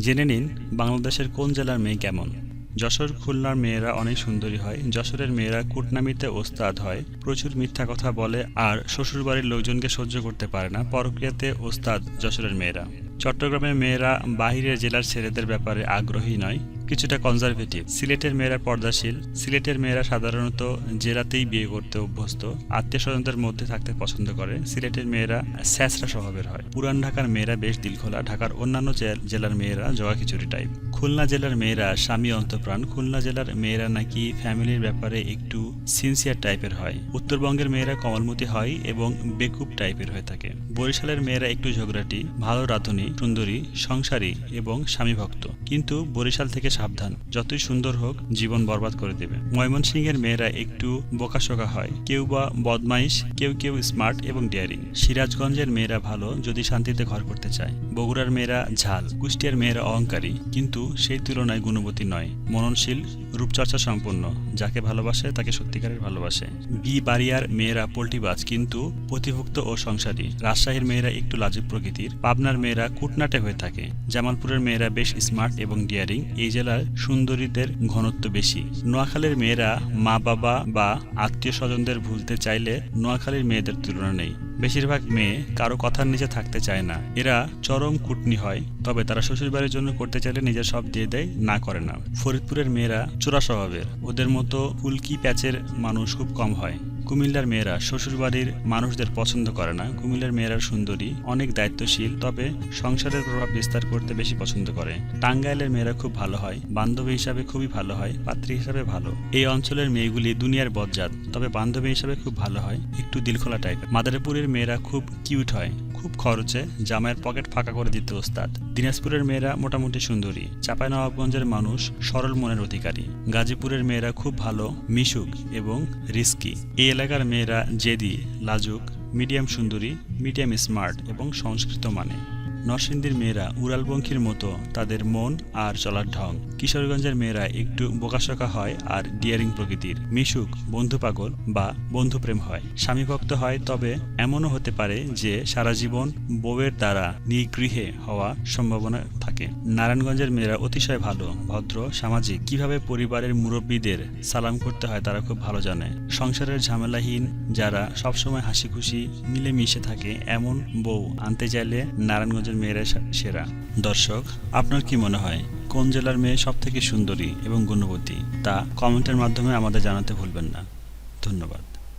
জেনে নিন বাংলাদেশের কোন জেলার মেয়ে কেমন। যশোর খুলনার মেয়েরা অনেক সুন্দরী হয়, যশোরের মেয়েরা কুটনামিতে ওস্তাদ হয়, প্রচুর মিথ্যা কথা বলে আর শ্বশুরবাড়ির লোকজনকে সহ্য করতে পারে না পরক্রিয়াতে ওস্তাদ যশোরের মেয়েরা। চট্টগ্রামের মেয়েরা বাহিরের জেলার ছেলেদের ব্যাপারে আগ্রহী নয় কিছুটা কনজারভেটিভ সিলেটের মেয়েরা পর্দাশীল। সিলেটের মেয়েরা সাধারণত জেলাতেই বিয়ে করতে অভ্যস্ত। আত্মীয় স্বজনদের মধ্যে থাকতে পছন্দ করে। সিলেটের মেয়েরা স্যাঁচরা স্বভাবের হয়। পুরান ঢাকার মেয়েরা বেশ দিলখোলা। ঢাকার অন্যান্য জেলার মেয়েরা জগা খিচুড়ি টাইপ খুলনা জেলার মেয়েরা স্বামী অন্তপ্রাণ। খুলনা জেলার মেয়েরা নাকি ফ্যামিলির ব্যাপারে একটু সিনসিয়ার টাইপের হয়। উত্তরবঙ্গের মেয়েরা কমলমতি হয় এবং বেকুব টাইপের হয়ে থাকে। বরিশালের মেয়েরা একটু ঝগড়াটি, ভালো রাঁধুনি, সুন্দরী, সংসারী এবং স্বামীভক্ত। কিন্তু বরিশাল থেকে সাবধান। যতই সুন্দর হোক, জীবন বরবাদ করে দেবে। ময়মনসিংহের মেয়েরা একটু বোকাশোকা হয়। কেউ বা বদমাইশ, কেউ কেউ স্মার্ট এবং ডেয়ারিং। সিরাজগঞ্জের মেয়েরা ভালো যদি শান্তিতে ঘর করতে চায়। বগুড়ার মেয়েরা ঝাল, কুষ্টিয়ার মেয়েরা অহংকারী। কিন্তু সেই তুলনায় গুণবতী নয়। মননশীল, রূপচর্চা সম্পন্ন। যাকে ভালোবাসে, তাকে সত্যিকারের ভালোবাসে। বি বাড়িয়ার মেয়েরা পোল্টিবাজ কিন্তু প্রতিভুক্ত ও সংসারী। রাজশাহীর মেয়েরা একটু লাজুক প্রকৃতির। পাবনার মেয়েরা কুটনাটে হয়ে থাকে। জামালপুরের মেয়েরা বেশ স্মার্ট এবং ডিয়ারিং। এই জেলার সুন্দরীদের ঘনত্ব বেশি। নোয়াখালীর মেয়েরা মা বাবা বা আত্মীয় স্বজনদের ভুলতে চাইলে নোয়াখালীর মেয়েদের তুলনা নেই। বেশিরভাগ মেয়ে কারও কথার নিচে থাকতে চায় না। এরা চরম কুটনি হয়, তবে তারা শ্বশুরবাড়ির জন্য করতে চাইলে নিজের সব দিয়ে দেয়, না করে না। ফরিদপুরের মেয়েরা চোরা স্বভাবের ওদের মতো ফুলকি প্যাচের মানুষ খুব কম হয়। কুমিল্লার মেয়েরা শ্বশুরবাড়ির মানুষদের পছন্দ করে না। কুমিল্লার মেয়েরা সুন্দরী, অনেক দায়িত্বশীল, তবে সংসারের প্রভাব বিস্তার করতে বেশি পছন্দ করে। টাঙ্গাইলের মেয়েরা খুব ভালো হয়, বান্ধবী হিসাবে খুবই ভালো হয়, পাত্রী হিসাবে ভালো। এই অঞ্চলের মেয়েগুলি দুনিয়ার বজ্জাত তবে বান্ধবী হিসাবে খুব ভালো হয়, একটু দিলখোলা টাইপের মাদারীপুরের মেয়েরা খুব কিউট হয়। খুব খরচে জামাইয়ের পকেট ফাঁকা করে দিতে ওস্তাদ। দিনাজপুরের মেয়েরা মোটামুটি সুন্দরী। চাঁপাইনবাবগঞ্জের মানুষ সরল মনের অধিকারী। গাজীপুরের মেয়েরা খুব ভালো, মিশুক এবং রিস্কি। এই এলাকার মেয়েরা জেদি, লাজুক, মিডিয়াম সুন্দরী, মিডিয়াম স্মার্ট এবং সংস্কৃত মানে নরসিংদীর মেয়েরা উড়ালবঙ্কির মতো তাদের মন আর চলার ঢং। কিশোরগঞ্জের মেয়েরা একটু বোকাশোকা হয় আর ডিয়ারিং প্রকৃতির। মিশুক, বন্ধু পাগল বা বন্ধুপ্রেম হয়। স্বামীভক্ত হয়, তবে এমনও হতে পারে যে সারা জীবন বউয়ের দ্বারা নিগৃহে হওয়া সম্ভাবনা থাকে। নারায়ণগঞ্জের মেয়েরা অতিশয় ভালো, ভদ্র, সামাজিক। কীভাবে পরিবারের মুরব্বীদের সালাম করতে হয় তারা খুব ভালো জানে। সংসারের ঝামেলাহীন যারা সবসময় হাসি খুশি মিলেমিশে থাকে, এমন বউ আনতে চাইলে নারায়ণগঞ্জের মেয়েরা সেরা। দর্শক, আপনার কি মনে হয়, কোন জেলার মেয়ে সব থেকে সুন্দরী এবং গুণবতী? তা কমেন্টের মাধ্যমে আমাদের জানাতে ভুলবেন না। ধন্যবাদ।